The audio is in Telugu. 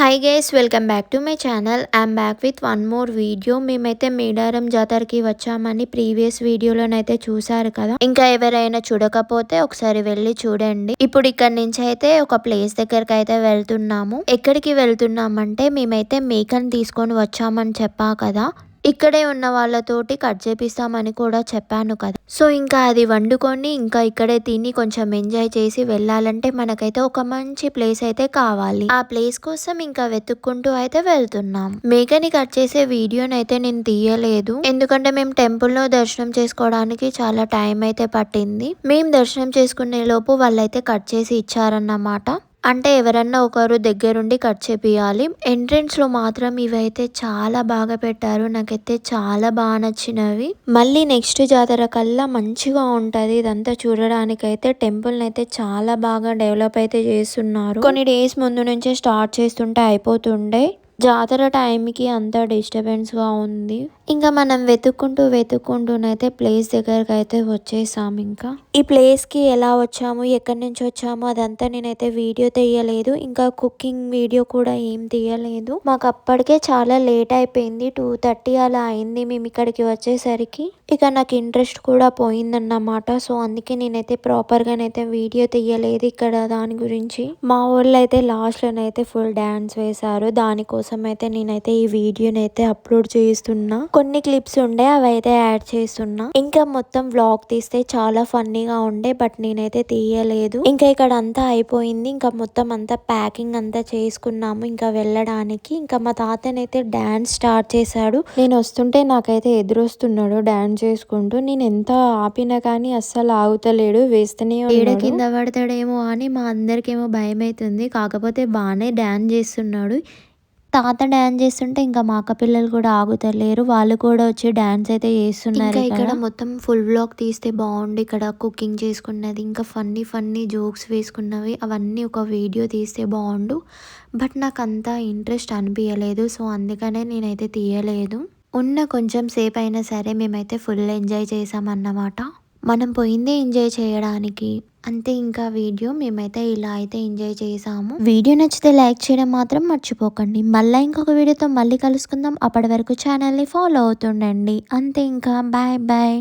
Hi guys welcome back to my channel I'm back with one more video మేమైతే మేడారం జాతరకి వచ్చామని ప్రీవియస్ వీడియోలోనైతే చూసారు కదా. ఇంకా ఎవరైనా చూడకపోతే ఒకసారి వెళ్ళి చూడండి. ఇప్పుడు ఇక్కడ నుంచి అయితే ఒక ప్లేస్ దగ్గరకు అయితే వెళ్తున్నాము. ఎక్కడికి వెళ్తున్నామంటే మేమైతే మేకని తీసుకొని వచ్చామని చెప్పా కదా. ఇక్కడే ఉన్న వాళ్ళతోటి కట్ చేపిస్తామని కూడా చెప్పాను కదా. సో ఇంకా అది వండుకొని ఇంకా ఇక్కడే తిని కొంచెం ఎంజాయ్ చేసి వెళ్ళాలంటే మనకైతే ఒక మంచి ప్లేస్ అయితే కావాలి. ఆ ప్లేస్ కోసం ఇంకా వెతుక్కుంటూ అయితే వెళ్తున్నాం. మేకని కట్ చేసే వీడియోని అయితే నేను తీయలేదు. ఎందుకంటే మేము టెంపుల్లో దర్శనం చేసుకోవడానికి చాలా టైం అయితే పట్టింది. మేము దర్శనం చేసుకునే లోపు వాళ్ళైతే కట్ చేసి ఇచ్చారన్నమాట. అంటే ఎవరన్నా ఒకరు దగ్గరుండి కట్ చేపియాలి ఎంట్రెన్స్లో మాత్రం ఇవైతే చాలా బాగా పెట్టారు. నాకైతే చాలా బాగా నచ్చినవి. మళ్ళీ నెక్స్ట్ జాతర కల్లా మంచిగా ఉంటుంది. ఇదంతా చూడడానికైతే టెంపుల్ని అయితే చాలా బాగా డెవలప్ అయితే చేస్తున్నారు. కొన్ని డేస్ ముందు నుంచే స్టార్ట్ చేస్తుంటే అయిపోతుండే. జాతర టైంకి అంతా డిస్టర్బెన్స్గా ఉంది. ఇంకా మనం వెతుక్కుంటూ వెతుక్కుంటూనైతే ప్లేస్ దగ్గరకు అయితే వచ్చేసాం ఇంకా. ఈ ప్లేస్కి ఎలా వచ్చాము ఎక్కడి నుంచి వచ్చాము అదంతా నేనైతే వీడియో తీయలేదు. ఇంకా కుకింగ్ వీడియో కూడా ఏం తీయలేదు. మాకు అప్పటికే చాలా లేట్ అయిపోయింది. టూ థర్టీ అలా అయింది మేము ఇక్కడికి వచ్చేసరికి. ఇక నాకు ఇంట్రెస్ట్ కూడా పోయిందన్నమాట. సో అందుకే నేనైతే ప్రాపర్గానైతే వీడియో తీయలేదు ఇక్కడ దాని గురించి. మా వాళ్ళు అయితే లాస్ట్లోనైతే ఫుల్ డ్యాన్స్ వేశారు. దానికోసం కోసం అయితే నేనైతే ఈ వీడియోని అయితే అప్లోడ్ చేస్తున్నా. కొన్ని క్లిప్స్ ఉండే అవి అయితే యాడ్ చేస్తున్నా. ఇంకా మొత్తం వ్లాగ్ తీస్తే చాలా ఫన్నీగా ఉండే బట్ నేనైతే తీయలేదు. ఇంకా ఇక్కడ అంతా అయిపోయింది. ఇంకా మొత్తం అంతా ప్యాకింగ్ అంతా చేసుకున్నాము ఇంకా వెళ్ళడానికి. ఇంకా మా తాతనైతే డాన్స్ స్టార్ట్ చేశాడు. నేను వస్తుంటే నాకైతే ఎదురొస్తున్నాడు డాన్స్ చేసుకుంటూ. నేను ఎంత ఆపినా కానీ అస్సలు ఆగుతలేడు వేస్తూనే ఏడ కింద పడతాడేమో అని మా అందరికేమో భయం అవుతుంది కాకపోతే బాగానే డాన్స్ చేస్తున్నాడు. తాత డాన్స్ చేస్తుంటే ఇంకా మా అక్క పిల్లలు కూడా ఆగుతలేరు. వాళ్ళు కూడా వచ్చి డాన్స్ అయితే చేస్తున్నారు ఇక్కడ మొత్తం ఫుల్ బ్లాక్ తీస్తే బాగుండు. ఇక్కడ కుకింగ్ చేసుకున్నది ఇంకా ఫన్నీ ఫన్నీ జోక్స్ వేసుకున్నవి అవన్నీ ఒక వీడియో తీస్తే బాగుండు. బట్ నాకు అంత ఇంట్రెస్ట్ అనిపించలేదు సో అందుకనే నేనైతే తీయలేదు. ఉన్న కొంచెం సేపు అయినా సరే మేమైతే ఫుల్ ఎంజాయ్ చేసామన్నమాట. మనం పోయిందే ఎంజాయ్ చేయడానికి. అంతే ఇంకా వీడియో మేమైతే ఇలా అయితే ఎంజాయ్ చేసాము. వీడియో నచ్చితే లైక్ చేయడం మాత్రం మర్చిపోకండి. మళ్ళీ ఇంకొక వీడియోతో మళ్ళీ కలుసుకుందాం. అప్పటి వరకు ఛానల్ని ఫాలో అవుతుండండి. అంతే ఇంకా. Bye bye.